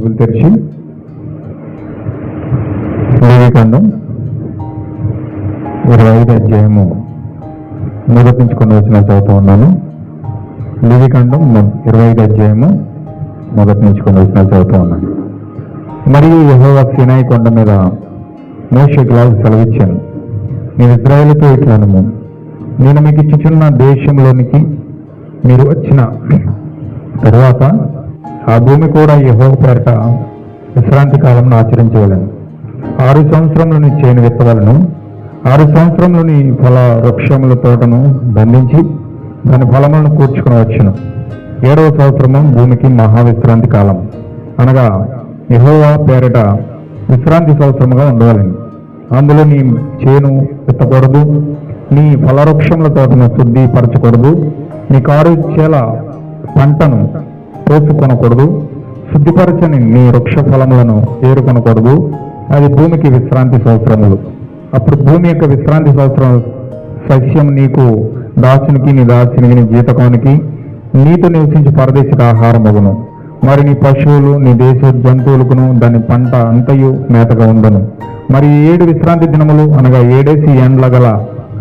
Bible తెరిచి వివేకాండం ఇరవై ఐదు అధ్యాయము మొదటి నుంచి కొన్ని వచ్చిన చదువుతూ ఉన్నాను. లేవికాండం ఇరవై ఐదు అధ్యాయము మొదటి నుంచి కొన్ని వచ్చిన చదువుతూ ఉన్నాను. మరియు యెహోవా సినాయి కొండ మీద మోషకి గ్లాస్ సెలవిచ్చాను. నేను ఇజ్రాయేల్తో ఇట్లాను నేను మీకు ఇచ్చుచున్న దేశంలోనికి మీరు వచ్చిన తర్వాత ఆ భూమి కూడా యెహోవా పేరట విశ్రాంతి కాలంలో ఆచరించవలను. ఆరు సంవత్సరంలోని చేను విత్తవలను ఆరు సంవత్సరంలోని ఫల వృక్షముల తోటను బంధించి దాని ఫలములను కూర్చుకుని వచ్చును. ఏడవ సంవత్సరము భూమికి మహావిశ్రాంతి కాలం. అనగా యెహోవా పేరట విశ్రాంతి సంవత్సరముగా ఉండవలని. అందులో నీ చేను విత్తకూడదు నీ ఫలవృక్షముల తోటను శుద్ధిపరచకూడదు నీ కారు చేల పంటను కోసుకొనకూడదు శుద్ధిపరచని నీ వృక్ష ఫలములను ఏరుకొనకూడదు. అది భూమికి విశ్రాంతి సంవత్సరములు అప్పుడు భూమి యొక్క విశ్రాంతి సంవత్సరం సస్యం నీకు దాసునికి నీ దాసునికి నీ జీతకానికి నీతో నివసించి పరదేశిక ఆహారమగును మరి నీ పశువులు నీ దేశ జంతువులకును దాని పంట అంతయు మేతగా ఉండను. మరి ఏడు విశ్రాంతి దినములు అనగా ఏడేసి ఎండ్ల గల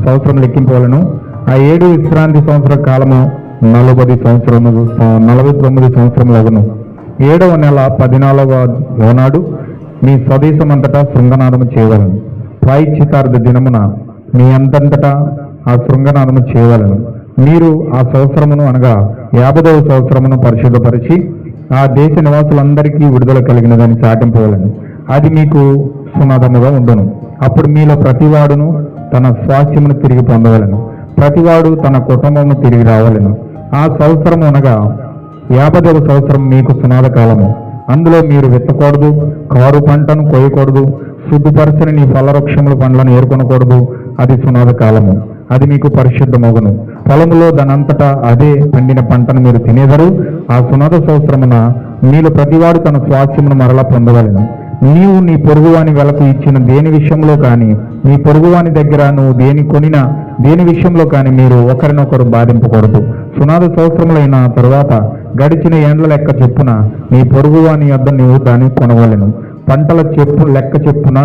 సంవత్సరం లెక్కింపవలను. ఆ ఏడు విశ్రాంతి సంవత్సర కాలము నలభై సంవత్సరములు నలభై తొమ్మిది సంవత్సరములగును. ఏడవ నెల పద్నాలుగవ నాడు మీ స్వదేశం అంతటా శృంగనాదము చేయవలను. ప్రాయశ్చితార్థ దినమున మీ అంతంతటా ఆ శృంగనాదము చేయవలను. మీరు ఆ సంవత్సరమును అనగా యాభదవ సంవత్సరమును పరిశుద్ధపరిచి ఆ దేశ నివాసులందరికీ విడుదల కలిగినదని చాటింపవలను అది మీకు సునాదముగా ఉండను. అప్పుడు మీలో ప్రతివాడును తన స్వాస్థ్యమును తిరిగి పొందవలను. ప్రతివాడు తన కుటుంబమును తిరిగి రావలను. ఆ సంవత్సరం అనగా యాభదవ సంవత్సరం మీకు సునాద కాలము అందులో మీరు విత్తకూడదు కారు పంటను కోయకూడదు శుద్ధిపరచని నీ ఫలవృక్షముల పండ్లను ఏర్కొనకూడదు. అది సునాద కాలము అది మీకు పరిశుద్ధమగును. పొలములో దానంతటా అదే పండిన పంటను మీరు తినేదరు. ఆ సునాద సంవత్సరమున మీలో ప్రతివాడు తన స్వాస్థ్యమును మరలా పొందవలను. నీవు నీ పొరుగువాని వెలకు ఇచ్చిన దేని విషయంలో కానీ నీ పొరుగువాని దగ్గర నువ్వు దేని కొనినా దేని విషయంలో కానీ మీరు ఒకరినొకరు బాధింపకూడదు. సునాద సంవత్సరములైన తరువాత గడిచిన ఏండ్ల లెక్క చెప్పున నీ పొరుగువాని యొద్ద నీవు దాన్ని కొనవలెను. పంటల చెప్పు లెక్క చెప్పున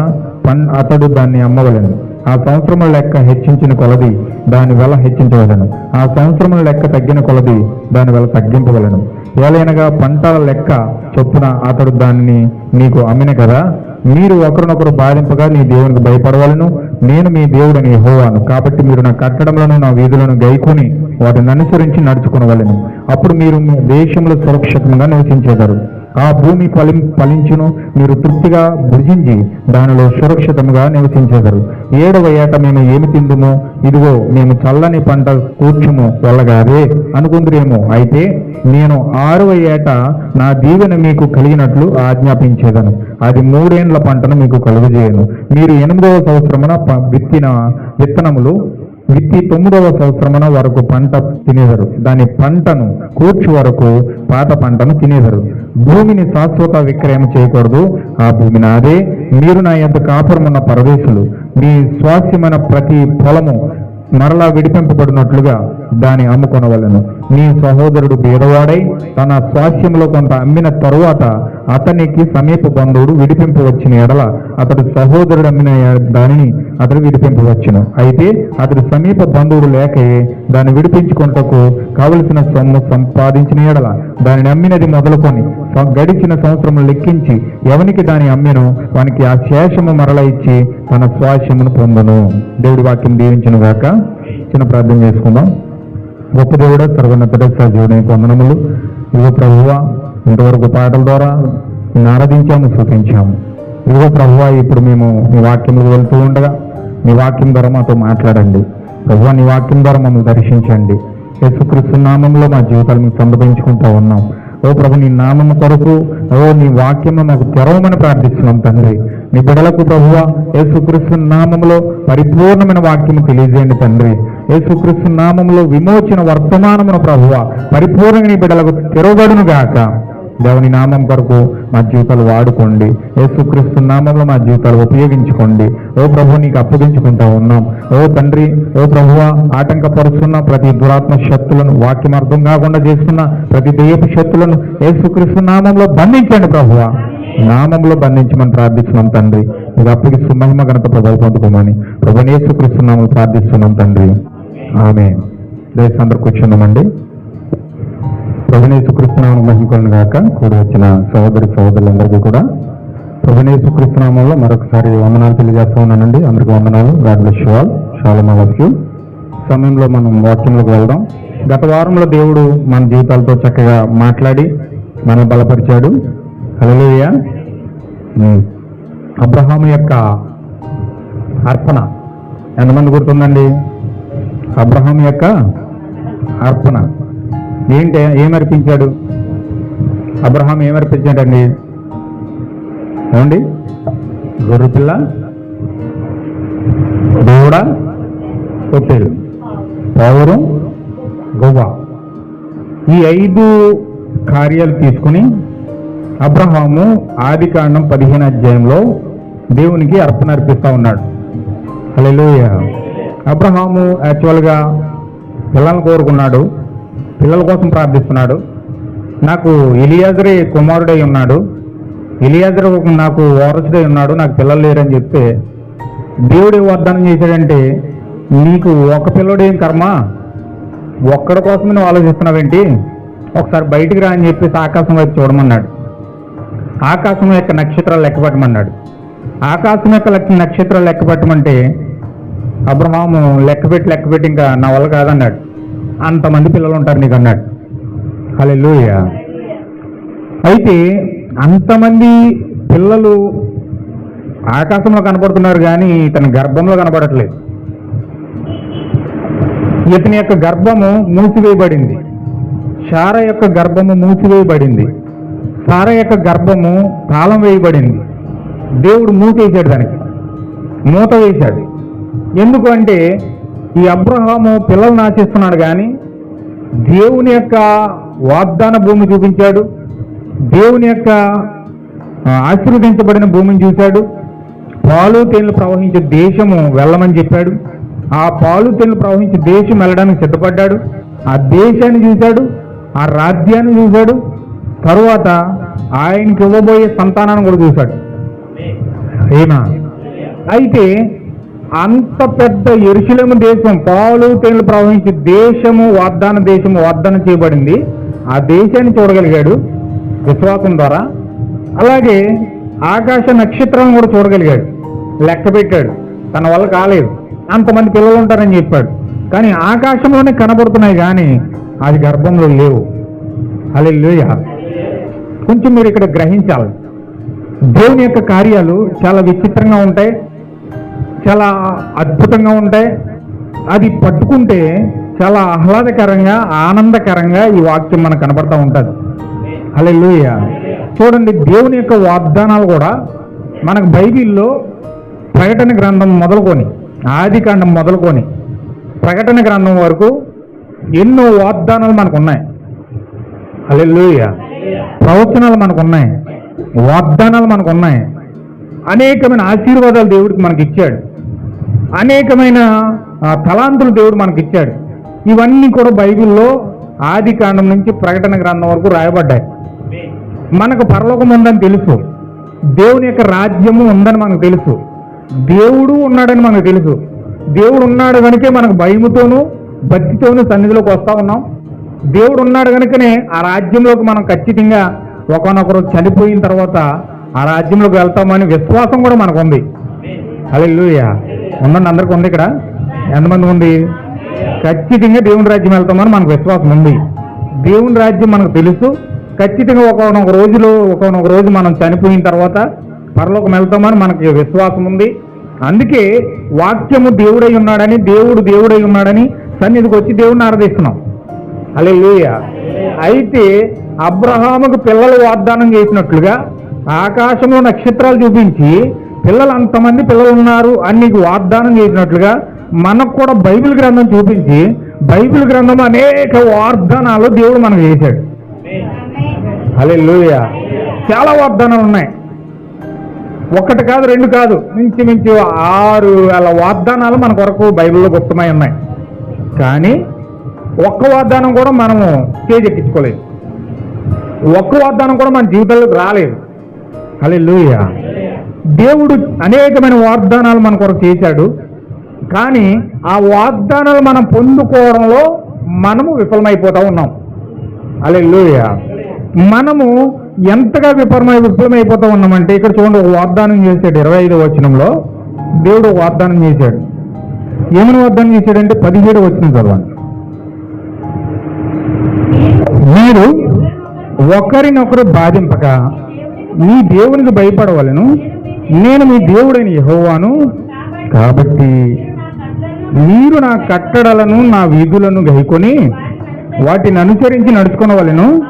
పన్ అతడు దాన్ని అమ్మవలెను. ఆ సంవత్సరముల లెక్క హెచ్చించిన కొలది దాని వెల హెచ్చించవలను. ఆ సంవత్సరముల లెక్క తగ్గిన కొలది దాని వెల తగ్గింపవలను. ఏలైనగా పంటల లెక్క చొప్పున అతడు దానిని నీకు అమ్మిన కదా మీరు ఒకరినొకరు బాధింపగా నీ దేవునికి భయపడవలను. నేను మీ దేవుడని హోవాను కాబట్టి మీరు నా కట్టడములను నా వీధులను గైకొని వాటిని అనుసరించి నడుచుకునవలను. అప్పుడు మీరు మీ దేశంలో సురక్షితంగా నివసించేదారు. ఆ భూమి ఫలి ఫలించును. మీరు తృప్తిగా భుజించి దానిలో సురక్షితంగా నివసించేదారు. ఏడవ ఏట మేము ఏమి తిందుము? ఇదిగో మేము చల్లని పంట కూర్చుము వెళ్ళగాదే. అనుకుందరేమో అయితే నేను ఆరవ ఏట నా దీవెన మీకు కలిగినట్లు ఆజ్ఞాపించేదను. అది మూడేండ్ల పంటను మీకు కలుగజేయను. మీరు ఎనిమిదవ సంవత్సరమున ప- విత్తిన విత్తనములు విత్తి తొమ్మిదవ సంవత్సరమున వరకు పంట తినేదరు. దాని పంటను కూర్చు వరకు పాత పంటను తినేదరు. భూమిని శాశ్వత విక్రయం చేయకూడదు. ఆ భూమి నాదే. మీరు నా యొక్క కాపురమున్న పరదేశులు. మీ స్వాస్యమైన ప్రతి పొలము మరలా విడిపింపబడినట్లుగా దాని అమ్ముకొనవలను నీ సహోదరుడు బీదవాడై తన స్వాస్యంలో కొంత అమ్మిన తరువాత అతనికి సమీప బంధువుడు విడిపింపవచ్చిన ఎడల అతడు సహోదరుడు అమ్మిన దానిని అతడు విడిపింపవచ్చును. అయితే అతడు సమీప బంధువుడు లేకయే దాన్ని విడిపించుకొనుటకు కావలసిన సొమ్ము సంపాదించిన ఎడల దానిని అమ్మినది మొదలుకొని గడిచిన సంవత్సరం లెక్కించి ఎవనికి దాని అమ్మెను వానికి ఆ శేషము మరల ఇచ్చి తన స్వాస్యమును పొందును. దేవుడి వాక్యం దీవించను గాక చిన్న ప్రార్థన చేసుకుందాం. గొప్ప దేవుడు సర్వోన్నతుడ సజీవుని వందనములు. ఇదిగో ప్రభువ ఇంతవరకు పాటల ద్వారా ఆరాధించాము సూచించాము ఇదిగో ప్రభువ ఇప్పుడు మేము మీ వాక్యంలో వెళ్తూ ఉండగా మీ వాక్యం ద్వారా మాతో మాట్లాడండి. ప్రభువ నీ వాక్యం ద్వారా మమ్మల్ని దర్శించండి. యేసుక్రీస్తు నామంలో మా జీవితాలు మేము సమర్పించుకుంటూ ఉన్నాం. ఓ ప్రభు నీ నామము కొరకు ఓ నీ వాక్యము మాకు తెరవమని ప్రార్థిస్తున్నాం తండ్రి. నీ బిడలకు ప్రభువ యేసుక్రీస్తు నామంలో పరిపూర్ణమైన వాక్యము తెలియజేయండి తండ్రి. యేసుక్రీస్తు నామంలో విమోచన వర్తమానమును ప్రభువ పరిపూర్ణంగా నీ బిడలకు తెరవబడును గాక దేవుని నామం కొరకు మా జీవితాలు వాడుకోండి. యేసుక్రీస్తు నామంలో మా జీవితాలు ఉపయోగించుకోండి. ఓ ప్రభు నీకు అప్పగించుకుంటా ఉన్నాం. ఓ తండ్రి ఓ ప్రభువ ఆటంకపరుస్తున్న ప్రతి దురాత్మ శక్తులను వాక్యం అర్థం కాకుండా చేస్తున్న ప్రతి దెయ్యపు శక్తులను యేసుక్రీస్తు నామంలో బంధించండి ప్రభువ. నామంలో బంధించమని ప్రార్థిస్తున్నాం తండ్రి. మీకు అప్పగిస్తూ మహిమ ఘనత ప్రభావం పొందుకోమని ప్రభు యేసుక్రీస్తు నామం ప్రార్థిస్తున్నాం తండ్రి. ఆమె దయచేసి అందరు కూర్చున్నామండి ప్రభునేసు కృష్ణనామం మహిమకొలను గాక. కూడి వచ్చిన సహోదరి సహోదరులందరికీ కూడా ప్రభునేసు కృష్ణనామంలో మరొకసారి వందనాలు తెలియజేస్తూ ఉన్నానండి. అందరికీ వందనాలు. గాడ్ బ్లెస్ యు ఆల్ సమయంలో మనం వాక్యంలోకి వెళ్దాం. గత వారంలో దేవుడు మన జీవితాలతో చక్కగా మాట్లాడి మన బలపరిచాడు. హలోయ అబ్రహాం యొక్క అర్పణ ఎంతమంది గుర్తుందండి? అబ్రహాం యొక్క అర్పణ. ఏంటి ఏమర్పించాడు? అబ్రహాం ఏమర్పించాడండి? ఏమండి? గొర్రెపిల్ల దూడ పొట్టేలు పౌరం గొవ్వ. ఈ ఐదు కార్యాలు తీసుకుని అబ్రహాము ఆది కాండం పదిహేను అధ్యాయంలో దేవునికి అర్పణ అర్పిస్తా ఉన్నాడు. అలా అబ్రహాము యాక్చువల్గా పిల్లలను కోరుకున్నాడు. పిల్లల కోసం ప్రార్థిస్తున్నాడు. నాకు ఎలియాజరే కుమారుడై ఉన్నాడు. ఇలియాజర్ నాకు వారసుడై ఉన్నాడు. నాకు పిల్లలు లేరని చెప్తే దేవుడు ఏం వాగ్దానం చేశాడంటే నీకు ఒక పిల్లడేం కర్మ? ఒక్కడి కోసం నువ్వు ఆలోచిస్తున్నావేంటి? ఒకసారి బయటికి రా అని చెప్పేసి ఆకాశం వైపు చూడమన్నాడు. ఆకాశం యొక్క నక్షత్రాలు లెక్కపెట్టమన్నాడు ఆకాశం యొక్క లెక్క నక్షత్రాలు లెక్కపెట్టమంటే అబ్రహాము లెక్కపెట్టి లెక్కపెట్టి ఇంకా నా వల్ల కాదన్నాడు. అంతమంది పిల్లలు ఉంటారు నీకు అన్నాడు హల్లెలూయ. అయితే అంతమంది పిల్లలు ఆకాశంలో కనపడుతున్నారు కానీ ఇతని గర్భంలో కనపడట్లేదు. ఇతని యొక్క గర్భము మూసివేయబడింది. శార యొక్క గర్భము మూసివేయబడింది. సార యొక్క గర్భము తాళం వేయబడింది. దేవుడు మూత వేశాడు దానికి. మూత వేశాడు. ఎందుకు అంటే ఈ అబ్రహాము పిల్లల్ని ఆశిస్తున్నాడు కానీ దేవుని యొక్క వాగ్దాన భూమి చూపించాడు. దేవుని యొక్క ఆశీర్వదించబడిన భూమిని చూశాడు. పాలు తేళ్ళు ప్రవహించే దేశము వెళ్ళమని చెప్పాడు. ఆ పాలు తేళ్ళు ప్రవహించే దేశం వెళ్ళడానికి సిద్ధపడ్డాడు. ఆ దేశాన్ని చూశాడు ఆ రాజ్యాన్ని చూశాడు. తరువాత ఆయనకి ఇవ్వబోయే సంతానాన్ని కూడా చూశాడు. ఏనా అయితే అంత పెద్ద ఎరుశలేము దేశం పాలు తేనెలు ప్రవహించే దేశము వాగ్దాన దేశము వాగ్దానం చేయబడింది. ఆ దేశాన్ని చూడగలిగాడు విశ్వాసం ద్వారా. అలాగే ఆకాశ నక్షత్రాలను కూడా చూడగలిగాడు. లెక్క పెట్టాడు. తన వల్ల కాలేదు. అంతమంది పిల్లలు ఉంటారని చెప్పాడు. కానీ ఆకాశంలోనే కనబడుతున్నాయి కానీ అది గర్భంలో లేవు. అలే కొంచెం మీరు ఇక్కడ గ్రహించాలి. దేవుని యొక్క కార్యాలు చాలా విచిత్రంగా ఉంటాయి. చాలా అద్భుతంగా ఉంటాయి. అది పట్టుకుంటే చాలా ఆహ్లాదకరంగా ఆనందకరంగా ఈ వాక్యం మనకు కనబడతా ఉంటుంది. హల్లెలూయా. చూడండి దేవుని యొక్క వాగ్దానాలు కూడా మనకు బైబిల్లో ప్రకటన గ్రంథం మొదలుకొని ఆది కాండం మొదలుకొని ప్రకటన గ్రంథం వరకు ఎన్నో వాగ్దానాలు మనకు ఉన్నాయి హల్లెలూయా. ప్రవచనాలు మనకు ఉన్నాయి వాగ్దానాలు మనకు ఉన్నాయి అనేకమైన ఆశీర్వాదాలు దేవుడికి మనకి ఇచ్చాడు అనేకమైన తలాంతులు దేవుడు మనకి ఇచ్చాడు ఇవన్నీ కూడా బైబిల్లో ఆది కాండం నుంచి ప్రకటన గ్రంథం వరకు రాయబడ్డాయి. మనకు పరలోకం ఉందని తెలుసు. దేవుని యొక్క రాజ్యము ఉందని మనకు తెలుసు. దేవుడు ఉన్నాడని మనకు తెలుసు. దేవుడు ఉన్నాడు కనుకే మనకు భయముతోనూ భక్తితోనూ సన్నిధిలోకి వస్తూ ఉన్నాం. దేవుడు ఉన్నాడు కనుకనే ఆ రాజ్యంలోకి మనం ఖచ్చితంగా ఒకనొకరు చనిపోయిన తర్వాత ఆ రాజ్యంలోకి వెళ్తామని విశ్వాసం కూడా మనకు ఉంది హల్లెలూయా. ఉందండి అందరికి ఉంది ఇక్కడ. ఎంతమంది ఉంది? ఖచ్చితంగా దేవుని రాజ్యం వెళ్తామని మనకు విశ్వాసం ఉంది. దేవుని రాజ్యం మనకు తెలుసు. ఖచ్చితంగా ఒకనొక రోజులో ఒకనొక రోజు మనం చనిపోయిన తర్వాత పరలోకం వెళ్తామని మనకి విశ్వాసం ఉంది. అందుకే వాక్యము దేవుడై ఉన్నాడని దేవుడు దేవుడై ఉన్నాడని సన్నిధికి వచ్చి దేవుడిని ఆరాధిస్తున్నాం. అలే అయితే అబ్రహాముకు పిల్లలు వాగ్దానం చేసినట్లుగా ఆకాశంలో నక్షత్రాలు చూపించి పిల్లలు అంతమంది పిల్లలు ఉన్నారు అని నీకు వాగ్దానం చేసినట్లుగా మనకు కూడా బైబిల్ గ్రంథం చూపించి బైబిల్ గ్రంథం అనేక వాగ్దానాలు దేవుడు మనకు చేశాడు. లూయ చాలా వాగ్దానాలు ఉన్నాయి. ఒకటి కాదు రెండు కాదు మించి మించి ఆరు వేల వాగ్దానాలు మన కొరకు బైబిల్లో గుప్తమై ఉన్నాయి. కానీ ఒక్క వాగ్దానం కూడా మనము చేజెక్కించుకోలేదు ఒక్క వాగ్దానం కూడా మన జీవితంలోకి రాలేదు. హల్లెలూయా. దేవుడు అనేకమైన వాగ్దానాలు మన కొరకు చేశాడు. కానీ ఆ వాగ్దానాలు మనం పొందుకోవడంలో మనము విఫలమైపోతూ ఉన్నాం. అలెలుయ మనము ఎంతగా విఫలమై విఫలమైపోతూ ఉన్నామంటే ఇక్కడ చూడండి ఒక వాగ్దానం చేశాడు ఇరవై ఐదు వచనంలో. దేవుడు ఒక వాగ్దానం చేశాడు. ఏమని వాగ్దానం చేశాడంటే పదిహేడు వచ్చిన చదవండి. మీరు ఒకరినొకరు బాధింపక మీ దేవునికి భయపడవలను. నేను మీ దేవుడైన యహోవాను. కాబట్టి మీరు నా కట్టడలను నా విధులను గైకొని వాటిని అనుసరించి నడుచుకునవలను.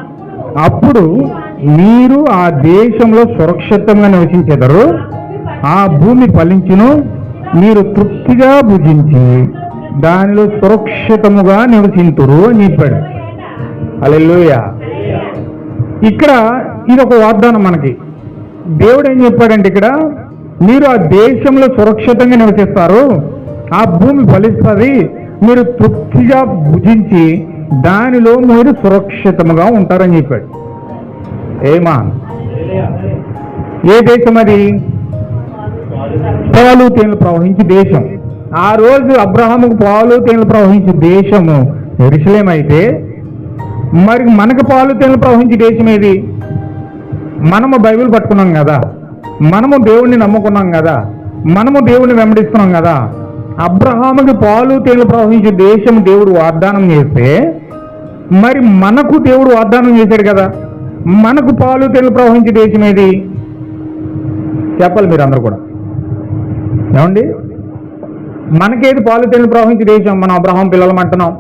అప్పుడు మీరు ఆ దేశంలో సురక్షితంగా నివసించెదరు. ఆ భూమి ఫలించును. మీరు తృప్తిగా భుజించి దానిలో సురక్షితముగా నివసింతురు అని చెప్పాడు. అలెలుయా ఇక్కడ ఇది ఒక వాగ్దానం మనకి. దేవుడు ఏం చెప్పాడంటే ఇక్కడ మీరు ఆ దేశంలో సురక్షితంగా నివసిస్తారు. ఆ భూమి ఫలిస్తుంది. మీరు తృప్తిగా భుజించి దానిలో మీరు సురక్షితముగా ఉంటారని చెప్పాడు. ఏమా ఏ దేశం అది? పాలు తేనెలు ప్రవహించే దేశం. ఆ రోజు అబ్రహాముకు పాలు తేనెలు ప్రవహించే దేశము ఎరుసలేం మరి మనకు పాలు తేనెలు ప్రవహించే దేశం ఏది? మనము బైబిల్ పట్టుకున్నాం కదా. మనము దేవుణ్ణి నమ్ముకున్నాం కదా. మనము దేవుణ్ణి వెంబడిస్తున్నాం కదా. అబ్రహాముకి పాలు తేలు ప్రవహించే దేశం దేవుడు వాగ్దానం చేస్తే మరి మనకు దేవుడు వాగ్దానం చేశాడు కదా. మనకు పాలు తేలు ప్రవహించే దేశం ఏది? చెప్పాలి మీరు అందరు కూడా. ఏమండి? మనకేది పాలు తేలు ప్రవహించే దేశం? మనం అబ్రహాం పిల్లలం అంటున్నాం.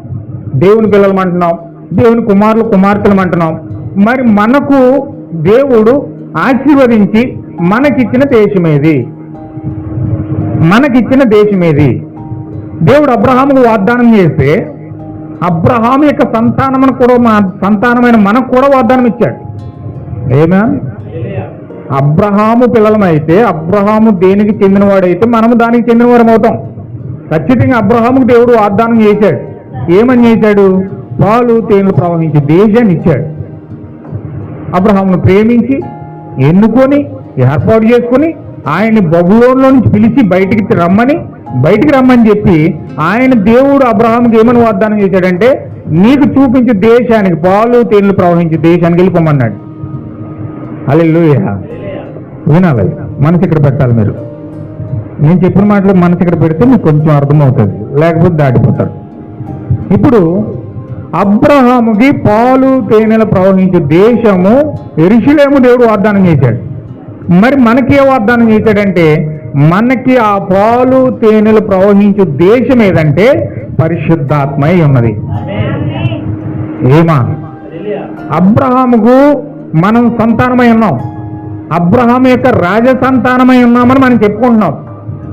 దేవుని పిల్లలం అంటున్నాం. దేవుని కుమారులు కుమార్తెలం అంటున్నాం. మరి మనకు దేవుడు ఆశీర్వదించి మనకిచ్చిన దేశమేది? మనకిచ్చిన దేశమేది? దేవుడు అబ్రహాముకు వాగ్దానం చేస్తే అబ్రహాం యొక్క సంతానం కూడా మా సంతానమైన మనకు కూడా వాగ్దానం ఇచ్చాడు. ఏమా అబ్రహాము పిల్లలమైతే అబ్రహాము దేనికి చెందినవాడైతే మనము దానికి చెందినవారం అవుతాం. ఖచ్చితంగా అబ్రహాముకు దేవుడు వాగ్దానం చేశాడు. ఏమని చేశాడు? పాలు తేనెలు ప్రవహించి దేశాన్ని ఇచ్చాడు. అబ్రహామును ప్రేమించి ఎన్నుకొని ఏర్పాటు చేసుకొని ఆయన్ని బబులోన్లో నుంచి పిలిచి బయటికి రమ్మని బయటికి రమ్మని చెప్పి ఆయన దేవుడు అబ్రహాంకి ఏమని వాగ్దానం చేశాడంటే నీకు చూపించే దేశానికి పాలు తేనెలు ప్రవహించే దేశానికి వెళ్ళిపోమన్నాడు. అల్లెలుయ వినాలి. మనసు ఇక్కడ పెట్టాలి మీరు? నేను చెప్పిన మాటలు మనసు ఇక్కడ పెడితే మీకు కొంచెం అర్థమవుతుంది. లేకపోతే దాటిపోతారు. ఇప్పుడు అబ్రహాముకి పాలు తేనెలు ప్రవహించే దేశము ఎరుషులేము దేవుడు వాగ్దానం చేశాడు. మరి మనకి ఏ వాగ్దానం చేశాడంటే మనకి ఆ పాలు తేనెలు ప్రవహించే దేశం ఏదంటే పరిశుద్ధాత్మై ఉన్నది. ఏమా? అబ్రహాముకు మనం సంతానమై ఉన్నాం. అబ్రహాం యొక్క రాజ సంతానమై ఉన్నామని మనం చెప్పుకుంటున్నాం.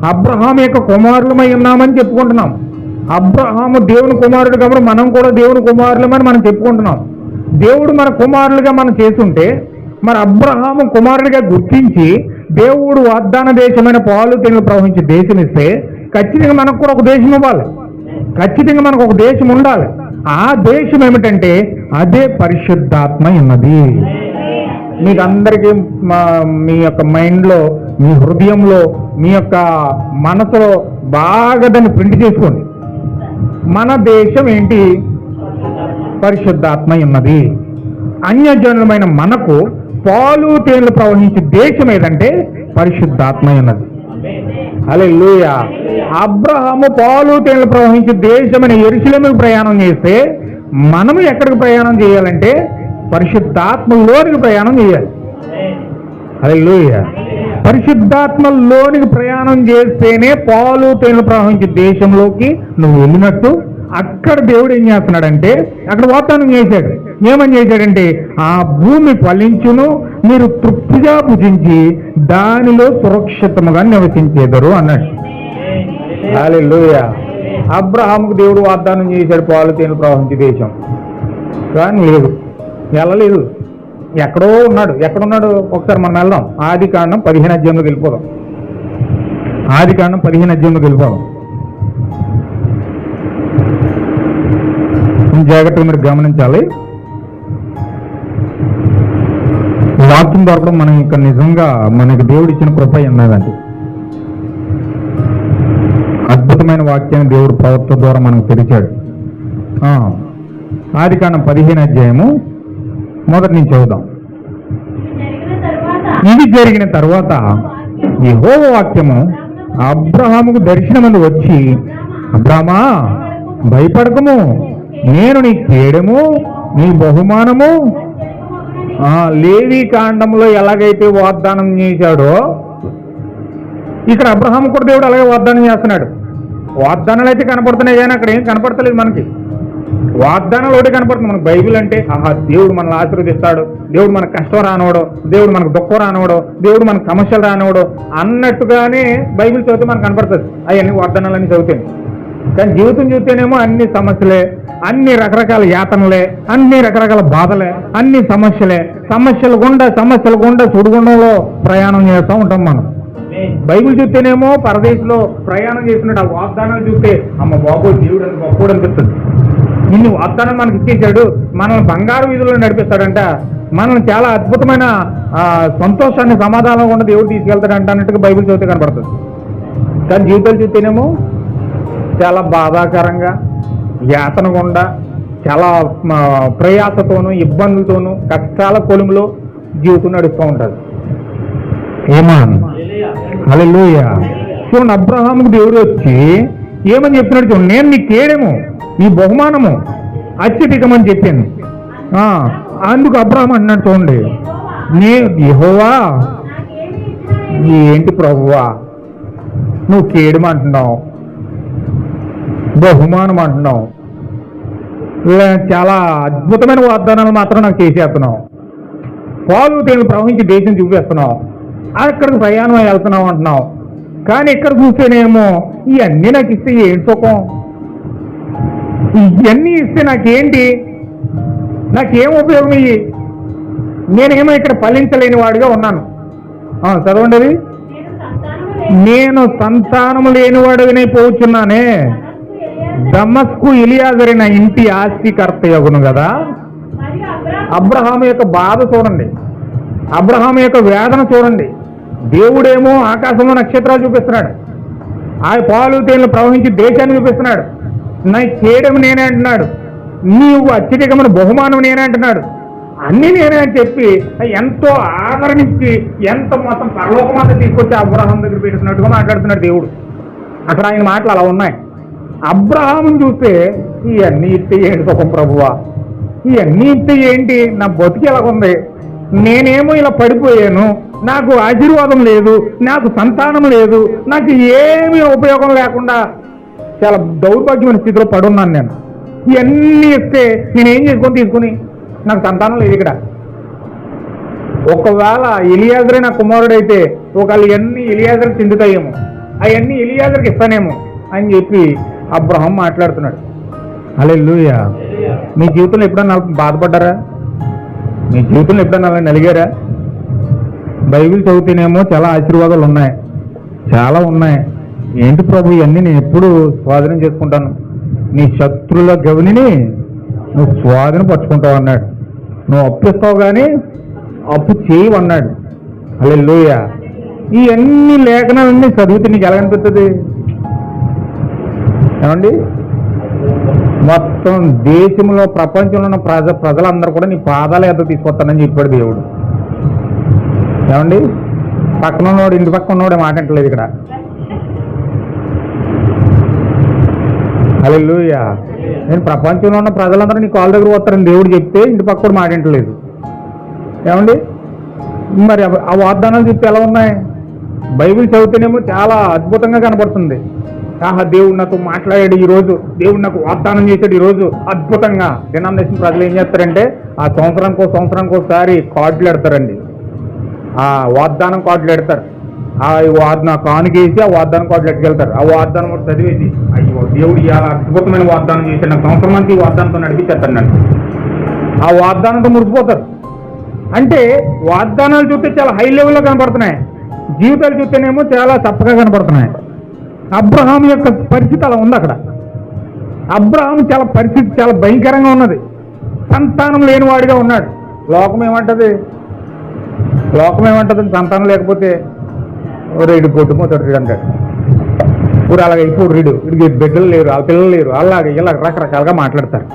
అబ్రహాం యొక్క కుమారులమై ఉన్నామని చెప్పుకుంటున్నాం. అబ్రహాము దేవుని కుమారుడు కాబట్టి మనం కూడా దేవుని కుమారులమని మనం చెప్పుకుంటున్నాం. దేవుడు మన కుమారులుగా మనం చేస్తుంటే మరి అబ్రహాము కుమారుడిగా గుర్తించి దేవుడు వాగ్దాన దేశమైన పాలు తేనెలు ప్రవహించే దేశం ఇస్తే ఖచ్చితంగా మనకు కూడా ఒక దేశం ఇవ్వాలి. ఖచ్చితంగా మనకు ఒక దేశం ఉండాలి. ఆ దేశం ఏమిటంటే అదే పరిశుద్ధాత్మ ఉన్నది. మీకు అందరికీ మా- మీ యొక్క మైండ్లో మీ హృదయంలో మీ యొక్క మనసులో బాగా దాన్ని ప్రింట్ చేసుకోండి. మన దేశం ఏంటి? పరిశుద్ధాత్మ ఉన్నది. అన్యజనులమైన మనకు పాలు తేనెలు ప్రవహించే దేశం ఏదంటే పరిశుద్ధాత్మ ఉన్నది. అలే అబ్రహము పాలు తేనెలు ప్రవహించే దేశమైన ఎరుసలేముకు ప్రయాణం చేస్తే మనము ఎక్కడికి ప్రయాణం చేయాలంటే పరిశుద్ధాత్మలోనికి ప్రయాణం చేయాలి. అలే పరిశుద్ధాత్మలోనికి ప్రయాణం చేస్తేనే పాలు తేనెలు ప్రవహించే దేశంలోకి నువ్వు వెళ్ళినట్టు. అక్కడ దేవుడు ఏం చేస్తున్నాడంటే అక్కడ వాగ్దానం చేశాడు. ఏమని చేశాడంటే ఆ భూమి ఫలించును మీరు తృప్తిగా భుజించి దానిలో సురక్షితముగా నివసించేదరు అన్నాడు. అబ్రహాంకు దేవుడు వాగ్దానం చేశాడు పాలు తేనెలు ప్రవహించే దేశం. కానీ లేదు. వెళ్ళలేదు ఎక్కడో ఉన్నాడు. ఎక్కడున్నాడు? ఒకసారి మనం వెళ్దాం. ఆది కాండం పదిహేను అధ్యాయంలోకి వెళ్ళిపోదాం. ఆది కాండం పదిహేను అధ్యాయంలోకి వెళ్ళిపోదాం. జాగ్రత్తగా మీరు గమనించాలి. వాక్యం దొరకడం మనం ఇక్కడ నిజంగా మనకి దేవుడు ఇచ్చిన కృప ఉన్నదండి అద్భుతమైన వాక్యాన్ని దేవుడు ప్రవర్త ద్వారా మనకు తెరిచాడు. ఆ, ఆది కాండం పదిహేను అధ్యాయము మొదటి నుంచి చదువుదాం ఇది జరిగిన తర్వాత ఈ వాక్యము అబ్రహాముకు దర్శనమందు వచ్చి అబ్రామా భయపడకము. నేను నీ కేడము నీ బహుమానము. లేవి కాండంలో ఎలాగైతే వాగ్దానం చేశాడో ఇక్కడ అబ్రహాం కూడా దేవుడు అలాగే వాగ్దానం చేస్తున్నాడు. వాగ్దానాలు అయితే కనపడుతున్నాయి కానీ అక్కడ ఏం కనపడతలేదు మనకి. వాగ్దానాలు ఒకటి కనపడుతుంది. మనకు బైబిల్ అంటే ఆహా దేవుడు మనల్ని ఆశీర్వదిస్తాడు. దేవుడు మనకు కష్టం రానివాడు. దేవుడు మనకు దుఃఖం రానివాడు. దేవుడు మనకు సమస్యలు రానివాడు. అన్నట్టుగానే బైబిల్ చదివితే మనకు కనపడుతుంది. అవన్నీ వాగ్దానాలన్నీ చదువుతాయి కానీ జీవితం చూస్తేనేమో అన్ని సమస్యలే అన్ని రకరకాల యాతనలే అన్ని రకరకాల బాధలే అన్ని సమస్యలే. సమస్యలు గుండా సమస్యల గుండా సుడిగుండంలో ప్రయాణం చేస్తూ ఉంటాం మనం. బైబిల్ చూస్తేనేమో పరదేశంలో ప్రయాణం చేసినట్టు ఆ వాగ్దానాలు చూస్తే అమ్మ బాబు దేవుడు అని గొప్పడు అనిపిస్తుంది. ఇన్ని వాగ్దానం మనకి ఇచ్చేసాడు మనల్ని బంగారు వీధుల్లో నడిపిస్తాడంట. మనల్ని చాలా అద్భుతమైన సంతోషాన్ని సమాధానం కూడా దేవుడు తీసుకెళ్తాడంట అన్నట్టుగా బైబిల్ చదివితే కనపడుతుంది. కానీ జీవితాలు చూస్తేనేమో చాలా బాధాకరంగా యాతన గుండా చాలా ప్రయాసతోనూ ఇబ్బందులతోనూ కష్టాల కొలుములో జీవితం నడుస్తూ ఉంటుంది హల్లెలూయ. చూడండి అబ్రహాముకు దేవుడు వచ్చి ఏమని చెప్తున్నాడు చూడండి నేను నీ కేడము నీ బహుమానము అత్యధికమని చెప్పాను. అందుకు అబ్రాహం అన్నాడు చూడండి. నే యహోవా ఏంటి ప్రభువా? నువ్వు కేడము అంటున్నావు బహుమానం అంటున్నావు. చాలా అద్భుతమైన వాగ్దానాలు మాత్రం నాకు చేసేస్తున్నావు. పాలు తేను ప్రవహించి దేశం చూపిస్తున్నావు. అక్కడికి ప్రయాణం వెళ్తున్నావు అంటున్నావు. కానీ ఇక్కడ చూస్తేనేమో ఇవన్నీ నాకు ఇస్తే ఏంటి సుఖం? ఇవన్నీ ఇస్తే నాకేంటి? నాకేం ఉపయోగం ఇవి నేనేమో ఇక్కడ ఫలించలేని వాడిగా ఉన్నాను. చదవండి అది. నేను సంతానము లేని నేను సంతానము లేనివాడిని పోచున్నానే దమస్కు ఇలియాజరి నా ఇంటి ఆస్తికర్త యగును కదా. అబ్రహాం యొక్క బాధ చూడండి. అబ్రహాం యొక్క వేదన చూడండి. దేవుడేమో ఆకాశంలో నక్షత్రాలు చూపిస్తున్నాడు. ఆ పాలు తేనెలు ప్రవహించి దేశాన్ని చూపిస్తున్నాడు. నా చేయడం నేనే అంటున్నాడు. నీవు అత్యధికమైన బహుమానం నేనే అంటున్నాడు. అన్నీ నేనే అని చెప్పి ఎంతో ఆదరణించి ఎంత మొత్తం పరలోకమాత తీసుకొచ్చి అబ్రహాం దగ్గర పెట్టినట్టుగా మాట్లాడుతున్నాడు దేవుడు. అక్కడ ఆయన మాటలు అలా ఉన్నాయి. అబ్రహాం చూస్తే ఇవన్నీ ఇస్తే ఏంటి సుఖం ప్రభువా? ఇవన్నీ ఇస్తే ఏంటి? నా బతికి ఎలాగుంది? నేనేమో ఇలా పడిపోయాను. నాకు ఆశీర్వాదం లేదు నాకు సంతానం లేదు నాకు ఏమీ ఉపయోగం లేకుండా చాలా దౌర్భాగ్యమైన స్థితిలో పడున్నాను నేను. ఇవన్నీ ఇస్తే నేనేం చేసుకొని తీసుకుని? నాకు సంతానం లేదు ఇక్కడ. ఒకవేళ ఎలియాజరే నా కుమారుడైతే ఒకవేళ ఇవన్నీ ఎలియాజర్ చెందుతాయేమో అవన్నీ ఇలియాజర్కి ఇస్తానేమో అని చెప్పి అబ్రహం మాట్లాడుతున్నాడు. అలే మీ జీవితంలో ఎప్పుడన్నా బాధపడ్డారా? మీ జీవితంలో ఎప్పుడన్నా అలా నలిగారా బైబిల్ చదివితేనేమో చాలా ఆశీర్వాదాలు ఉన్నాయి. చాలా ఉన్నాయి. ఏంటి ప్రభు ఇవన్నీ నేను ఎప్పుడు స్వాధీనం చేసుకుంటాను. నీ శత్రుల గవిని నువ్వు స్వాధీనం పరుచుకుంటావు అన్నాడు. నువ్వు అప్పు ఇస్తావు కానీ అప్పు చేయవు అన్నాడు. అలా లోయ ఈ అన్ని లేఖనాలన్నీ చదివితే నీకు ఎలా అనిపిస్తుంది? ఏమండి? మొత్తం దేశంలో ప్రపంచంలో ఉన్న ప్రజ ప్రజలందరూ కూడా నీ పాదాల ఎద్ద తీసుకొస్తానని చెప్పాడు దేవుడు. ఏమండి? పక్కన ఉన్నవాడు ఇంటి పక్కన ఉన్నవాడు మాట అంటలేదు ఇక్కడ. హల్లెలూయా. నేను ప్రపంచంలో ఉన్న ప్రజలందరూ నీ కాళ్ళ దగ్గర వస్తారని దేవుడు చెప్తే ఇంటి పక్క మాట అంటలేదు ఏమండి? మరి ఆ వాగ్దానాలు చెప్తే ఎలా ఉన్నాయి? బైబిల్ చదివితేనేమో చాలా అద్భుతంగా కనపడుతుంది ఆహా దేవుడు నాతో మాట్లాడాడు ఈ రోజు దేవుడు నాకు వాగ్దానం చేశాడు ఈ రోజు అద్భుతంగా డినామినేషన్ ప్రజలు ఏం చేస్తారంటే ఆ సంవత్సరానికి ఒక సంవత్సరానికి ఒకసారి కార్డులు పెడతారండి. ఆ వాగ్దానం కార్డులు పెడతారు. ఆ వాదన కానుకేసి ఆ వాగ్దానం కార్డులు ఎట్టుకెళ్తారు ఆ వాగ్దానం కూడా చదివేసి అయ్యో దేవుడు ఇలా అద్భుతమైన వాగ్దానం చేశాడు. నాకు సంవత్సరం అంతా ఈ వాగ్దానంతో నడిపించేస్తాను నన్ను. ఆ వాగ్దానంతో మురిసిపోతారు. అంటే వాగ్దానాలు చూస్తే చాలా హై లెవెల్లో కనపడుతున్నాయి. జీవితాలు చూస్తేనేమో చాలా తప్పగా కనపడుతున్నాయి. అబ్రహాం యొక్క పరిస్థితి అలా ఉంది అక్కడ. అబ్రహాం చాలా పరిస్థితి చాలా భయంకరంగా ఉన్నది. సంతానం లేనివాడిగా ఉన్నాడు. లోకం ఏమంటది? లోకం ఏమంటుంది? సంతానం లేకపోతే రేడు కొట్టుపోతాడు రీడు అంటాడు. ఇప్పుడు అలాగే ఇప్పుడు రీడు వీడికి బిడ్డలు లేరు వాళ్ళ పిల్లలు లేరు అలాగే ఇలా రకరకాలుగా మాట్లాడతారు.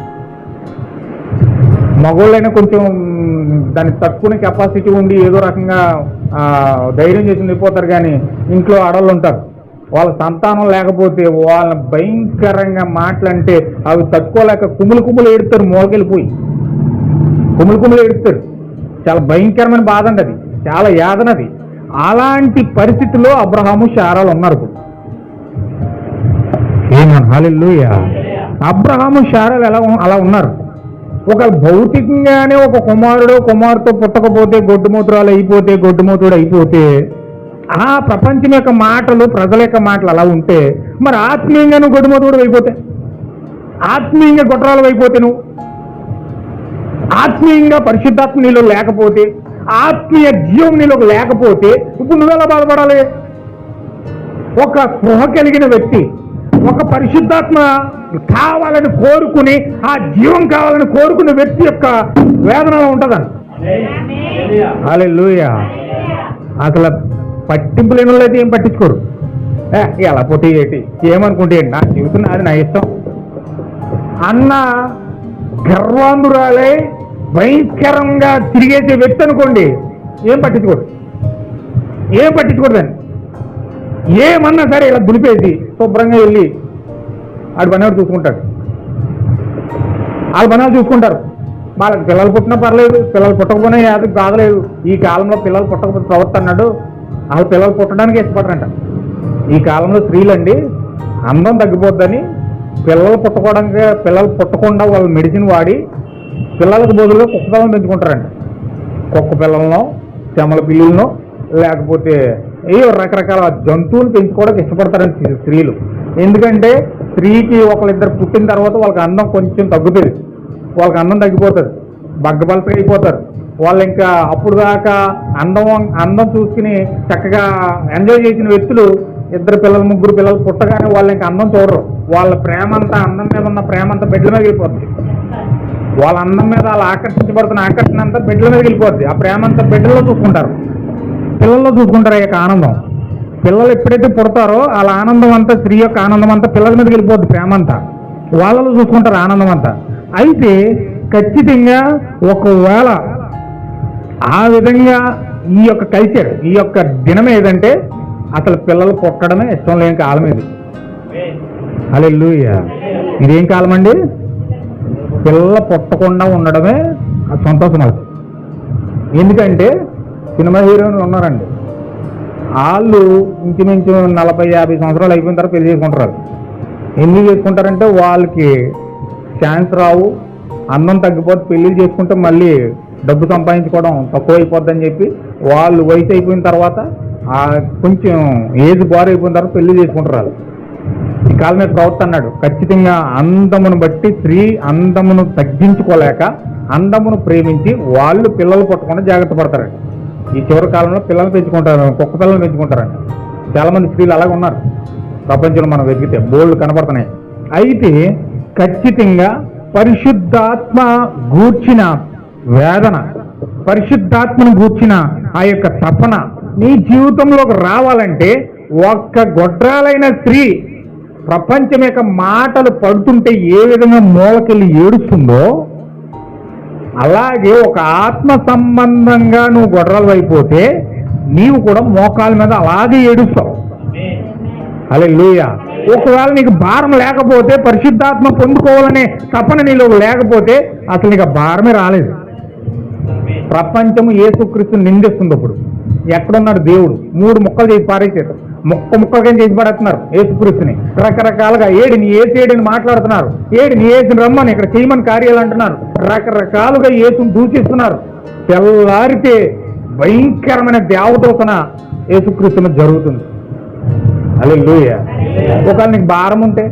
మగోళ్ళైనా కొంచెం దాన్ని తట్టుకునే కెపాసిటీ ఉండి ఏదో రకంగా ధైర్యం చేసి వెళ్ళిపోతారు కానీ ఇంట్లో ఆడవాళ్ళు ఉంటారు. వాళ్ళ సంతానం లేకపోతే వాళ్ళని భయంకరంగా మాటలంటే అవి తట్టుకోలేక కుమ్ములు కుమ్ములు ఏడుతారు మూలకెళ్ళిపోయి. కుమ్ములు కుమ్ములు ఏడుతారు చాలా భయంకరమైన బాధ అండి అది. చాలా యాదనది అలాంటి పరిస్థితిలో అబ్రహాము శారాలు ఉన్నారు ఇప్పుడు. ఏమన్నా హాలెలూయా అబ్రహాము శారాలు ఎలా అలా ఉన్నారు. ఒక భౌతికంగానే ఒక కుమారుడు కుమారుతో పుట్టకపోతే గొడ్డుమూత్రాలు అయిపోతే గొడ్డుమూతుడు అయిపోతే ఆ ప్రపంచం యొక్క మాటలు ప్రజల యొక్క మాటలు అలా ఉంటే మరి ఆత్మీయంగా నువ్వు గొడ్డుమూతుడు అయిపోతే? ఆత్మీయంగా గొడ్రాలు అయిపోతే నువ్వు? ఆత్మీయంగా పరిశుద్ధాత్మ నీలో లేకపోతే ఆత్మీయ జీవం నీలో లేకపోతే ఇప్పుడు నువ్వెలా బాధపడాలి? ఒక స్పృహ కలిగిన వ్యక్తి ఒక పరిశుద్ధాత్మ కావాలని కోరుకుని ఆ జీవం కావాలని కోరుకునే వ్యక్తి యొక్క వేదనలో ఉంటుందండి హల్లెలూయా. అసలు పట్టింపు లేని వాళ్ళు అయితే ఏం పట్టించుకోరు. ఏ, ఎలా పోటీ ఏంటి ఏమనుకుంటే ఏంటి నా జీవితం అది నా ఇష్టం. అన్న గర్వాంధురాలే భయంకరంగా తిరిగేసే వ్యక్తి అనుకోండి ఏం పట్టించుకోడు ఏం పట్టించుకోడదండి ఏమన్నా సరే ఇలా దులిపేసి శుభ్రంగా వెళ్ళి ఆడు పనివాడు చూసుకుంటాడు. వాళ్ళ పని చూసుకుంటారు. వాళ్ళకి పిల్లలు పుట్టినా పర్లేదు పిల్లలు పుట్టకపోయినా యాదకి బాధలేదు ఈ కాలంలో పిల్లలు పుట్టకపోతే ప్రవర్తన్నాడు వాళ్ళ పిల్లలు పుట్టడానికి ఇష్టపడరంట. ఈ కాలంలో స్త్రీలండి అందం తగ్గిపోద్దని పిల్లలు పుట్టుకోవడానికి పిల్లలు పుట్టకుండా వాళ్ళు మెడిసిన్ వాడి పిల్లలకు బదులుగా కుక్క పిల్లలను పెంచుకుంటారంట. కుక్క పిల్లలను చెమల పిల్లలను లేకపోతే ఏ రకరకాల జంతువులు పెంచుకోవడానికి ఇష్టపడతారండి స్త్రీలు. ఎందుకంటే స్త్రీకి ఒకళ్ళిద్దరు పుట్టిన తర్వాత వాళ్ళకి అందం కొంచెం తగ్గుతుంది. వాళ్ళకి అందం తగ్గిపోతుంది. బగ్గబలసగా అయిపోతారు. వాళ్ళు ఇంకా అప్పుడు దాకా అందం అందం చూసుకుని చక్కగా ఎంజాయ్ చేసిన వ్యక్తులు ఇద్దరు పిల్లలు ముగ్గురు పిల్లలు పుట్టగానే వాళ్ళు ఇంకా అందం చూడరు. వాళ్ళ ప్రేమ అంతా అందం మీద ఉన్న ప్రేమ అంతా బిడ్డల మీద వెళ్ళిపోతుంది వాళ్ళ అందం మీద వాళ్ళు ఆకర్షించబడుతున్న ఆకర్షణ అంతా బిడ్డల మీద వెళ్ళిపోద్ది. ఆ ప్రేమ అంతా బిడ్డల్లో చూసుకుంటారు. పిల్లల్లో చూసుకుంటారు యొక్క ఆనందం. పిల్లలు ఎప్పుడైతే పుడతారో వాళ్ళ ఆనందం అంతా స్త్రీ యొక్క ఆనందం అంతా పిల్లల మీద వెళ్ళిపోద్ది ప్రేమ అంతా. వాళ్ళలో చూసుకుంటారు ఆనందం అంతా. అయితే ఖచ్చితంగా ఒకవేళ ఆ విధంగా ఈ యొక్క కల్చర్ ఈ యొక్క దినం ఏదంటే అసలు పిల్లలు పుట్టడమే ఇష్టం లేని కాలం ఇది. అలెల్లుయ్య ఇదేం కాలం అండి? పిల్లలు పుట్టకుండా ఉండడమే సంతోషం అది ఎందుకంటే సినిమా హీరోయిన్లు ఉన్నారండి. వాళ్ళు ఇంచుమించు నలభై యాభై సంవత్సరాలు అయిపోయిన తర్వాత పెళ్ళి చేసుకుంటారు ఎందుకు చేసుకుంటారంటే వాళ్ళకి ఛాన్స్ రావు అందం తగ్గిపోతే పెళ్ళిళ్ళు చేసుకుంటే మళ్ళీ డబ్బు సంపాదించుకోవడం తక్కువైపోద్దని చెప్పి వాళ్ళు వయసు అయిపోయిన తర్వాత కొంచెం ఏజ్ బార్ అయిపోయిన తర్వాత పెళ్ళి చేసుకుంటారు. వాళ్ళు ఈ కాలం మీద ప్రవక్త అన్నాడు ఖచ్చితంగా అందమును బట్టి స్త్రీ అందమును తగ్గించుకోలేక అందమును ప్రేమించి వాళ్ళు పిల్లలు పుట్టకుండా జాగ్రత్త పడతారండి ఈ చివరి కాలంలో పిల్లలు పెంచుకుంటారు కుక్క పిల్లలు పెంచుకుంటారండి చాలామంది స్త్రీలు అలాగే ఉన్నారు. ప్రపంచంలో మనం వెతికితే బోల్డ్ కనపడుతున్నాయి. అయితే ఖచ్చితంగా పరిశుద్ధాత్మ గూర్చిన వేదన పరిశుద్ధాత్మను గూర్చిన ఆ యొక్క తపన నీ జీవితంలోకి రావాలంటే ఒక్క గొడ్రాలైన స్త్రీ ప్రపంచం యొక్క మాటలు పడుతుంటే ఏ విధంగా మూలకెళ్ళి ఏడుస్తుందో అలాగే ఒక ఆత్మ సంబంధంగా నువ్వు గొడ్రాలు అయిపోతే నీవు కూడా మోకాల మీద అలాగే ఏడుస్తావు. అలే ఒకవేళ నీకు భారం లేకపోతే పరిశుద్ధాత్మ పొందుకోవాలనే తపన నీలో లేకపోతే అసలు నీకు భారమే రాలేదు. ప్రపంచము యేసుక్రీస్తు నిందిస్తుంది ఇప్పుడు ఎక్కడున్నాడు దేవుడు? మూడు ముక్కలు చేసి పారేసారు ముక్క ముక్కలుగా చేసి పడేస్తున్నారు ఏసుక్రీస్తుని రకరకాలుగా ఏడిని ఏసు ఏడిని మాట్లాడుతున్నారు. ఏడిని ఏసుని రమ్మని ఇక్కడ చేయమని కార్యాలు అంటున్నారు. రకరకాలుగా ఏసుని దూషిస్తున్నారు. తెల్లారితే భయంకరమైన దేవదూతన యేసుక్రీస్తుని జరుగుతుంది. అదే ఒకవేళ నీకు భారం ఉంటే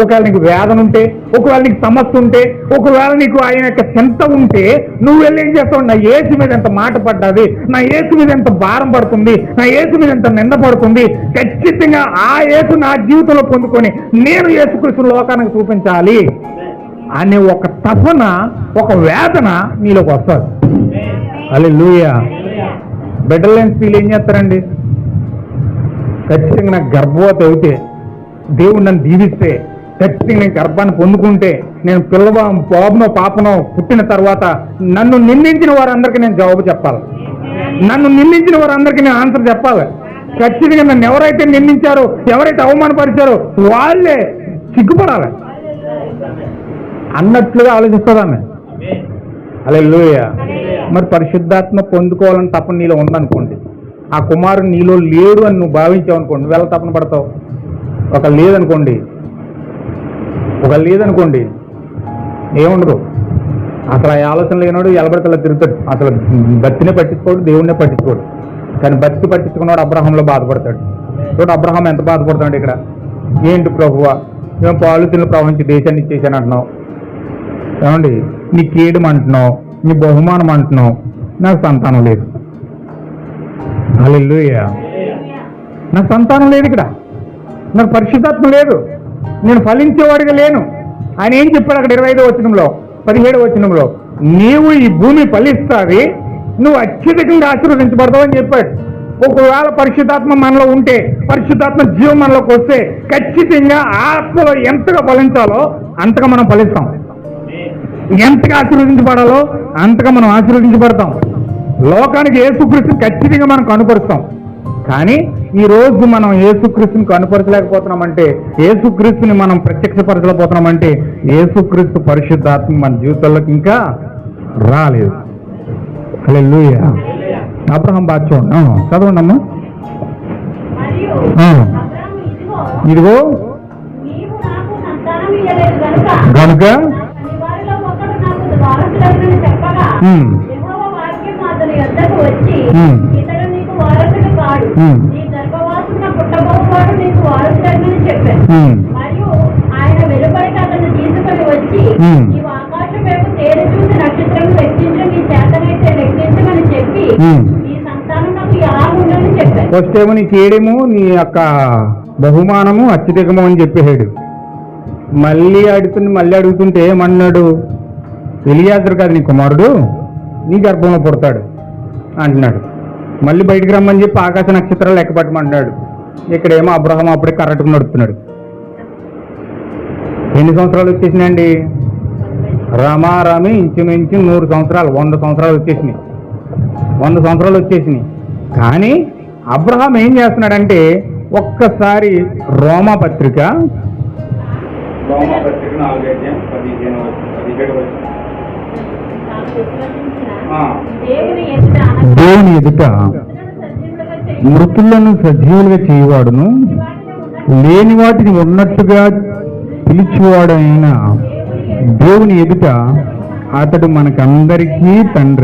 ఒకవేళ నీకు వేదన ఉంటే ఒకవేళ నీకు సమస్య ఉంటే ఒకవేళ నీకు ఆయన యొక్క చింత ఉంటే నువ్వు వెళ్ళి ఏం చేస్తావు? నా ఏసు మీద ఎంత మాట పడ్డది నా ఏసు మీద ఎంత భారం పడుతుంది నా ఏసు మీద ఎంత నింద పడుతుంది ఖచ్చితంగా ఆ ఏసు నా జీవితంలో పొందుకొని నేను ఏసుకృష్ణ లోకానికి చూపించాలి అనే ఒక తపన ఒక వేదన నీలోకి వస్తుంది. అలే బిడ్డలు లేని ఫీల్ ఏం చేస్తారండి? ఖచ్చితంగా నాకు గర్భవతి అయితే దేవుడు నన్ను దీవిస్తే ఖచ్చితంగా నేను గర్భాన్ని పొందుకుంటే నేను పిల్లవ బాబునో పాపనో పుట్టిన తర్వాత నన్ను నిందించిన వారందరికీ నేను జవాబు చెప్పాలి. నన్ను నిందించిన వారందరికీ నేను ఆన్సర్ చెప్పాలి. ఖచ్చితంగా నన్ను ఎవరైతే నిందించారో ఎవరైతే అవమానపరిచారో వాళ్ళే సిగ్గుపడాలి. అన్నట్లుగా ఆలోచిస్తుందామె అలా లూయ మరి పరిశుద్ధాత్మ పొందుకోవాలని తపన నీలో ఉందనుకోండి. ఆ కుమారుడు నీలో లేడు అని నువ్వు భావించావు అనుకోండి వెళ్ళ తపన పడతావు? ఒక లేదనుకోండి ఒక లేదనుకోండి ఏముండదు. అసలు ఆ ఆలోచన లేనివాడు ఎలబడతలా తిరుగుతాడు. అసలు భక్తినే పట్టించుకోడు దేవుడినే పట్టించుకోడు. కానీ భక్తి పట్టించుకున్నాడు అబ్రహంలో బాధపడతాడు. చూడు అబ్రహం ఎంత బాధపడతాడు ఇక్కడ. ఏంటి ప్రభువ? మేము పాలు తిన్న ప్రవహించి దేశాన్ని ఇచ్చేసాను అంటున్నావు. ఏమండి? నీ కీడం అంటున్నావు నీ బహుమానం అంటున్నావు. నాకు సంతానం లేదు. హల్లెలూయా. నాకు సంతానం లేదు ఇక్కడ. నాకు పరిశుద్ధాత్మ లేదు. నేను ఫలించేవాడిగా లేను. ఆయన ఏం చెప్పాడు అక్కడ ఇరవై ఐదో వచనంలో? పదిహేడు వచనంలో నీవు ఈ భూమి ఫలిస్తావి నువ్వు అత్యధికంగా ఆశీర్వదించబడతావు అని చెప్పాడు. ఒకవేళ పరిశుద్ధాత్మ మనలో ఉంటే పరిశుద్ధాత్మ జీవం మనలోకి వస్తే ఖచ్చితంగా ఆత్మలో ఎంతగా ఫలించాలో అంతగా మనం ఫలిస్తాం. ఎంతగా ఆశీర్వదించబడాలో అంతగా మనం ఆశీర్వదించబడతాం. లోకానికి ఏసుకృష్ణ ఖచ్చితంగా మనం కనుపరుస్తాం కానీ ఈ రోజు మనం ఏసుక్రీస్తుని కనుపరచలేకపోతున్నామంటే ఏసుక్రీస్తుని మనం ప్రత్యక్షపరచలేకపోతున్నామంటే ఏసుక్రీస్తు పరిశుద్ధాత్మ మన జీవితాల్లోకి ఇంకా రాలేదు. అలే అబ్రహం బాగా చూడండి. చదవండి అమ్మా. ఇదిగో ఇదిగో. నీవు నాకు సంతానం ఇయ్యలేదు గనుక గనుక నీ వారిలో ఒకడు నాకు వారసుడని చెప్పగా ఉమ్. యెహోవా వాక్యం అతని యొద్దకు వచ్చి ఉమ్. ఇతడు వారసుడు కాడు ఉమ్. నీ గర్భవాసున పుట్టబోవాడు నీకు వారసుడని చెప్పాను ఉమ్. మరియు ఆయన వెలుపలికి అతను తీసుకొని వచ్చి ఉమ్. నీవు ఆకాశం వైపు తేరు చూసి నక్షత్రం లెక్కించు నీ చేతనైతే లెక్కించమని చెప్పి ఉమ్. నీ సంతానం నాకు ఎలా ఉండని చెప్పాను ఫస్ట్ ఏమో నీ కేడేమో నీ యొక్క బహుమానము అత్యధికము అని చెప్పేసాడు మళ్ళీ అడుగుతుంది మళ్ళీ అడుగుతుంటే ఏమన్నాడు ఎలియాజరు కాదు నీ కుమారుడు నీ గర్భంలో పుడతాడు అంటున్నాడు మళ్ళీ బయటికి రమ్మని చెప్పి ఆకాశ నక్షత్రాలు లెక్క పెట్టమంటున్నాడు ఇక్కడేమో అబ్రహం అప్పుడే కరెక్ట్గా నడుపుతున్నాడు. ఎన్ని సంవత్సరాలు వచ్చేసినాయండి? రమారమి ఇంచుమించు నూరు సంవత్సరాలు వంద సంవత్సరాలు వచ్చేసినాయి. వంద సంవత్సరాలు వచ్చేసినాయి. కానీ అబ్రహాం ఏం చేస్తున్నాడంటే ఒక్కసారి రోమా పత్రిక రోమా పత్రిక దేవుని ఎదుట మృతులను సజీవులుగా చేయవాడును. లేని వాటిని ఉన్నట్టుగా పిలిచివాడైన దేవుని ఎదుట అతడు మనకందరికీ తండ్రి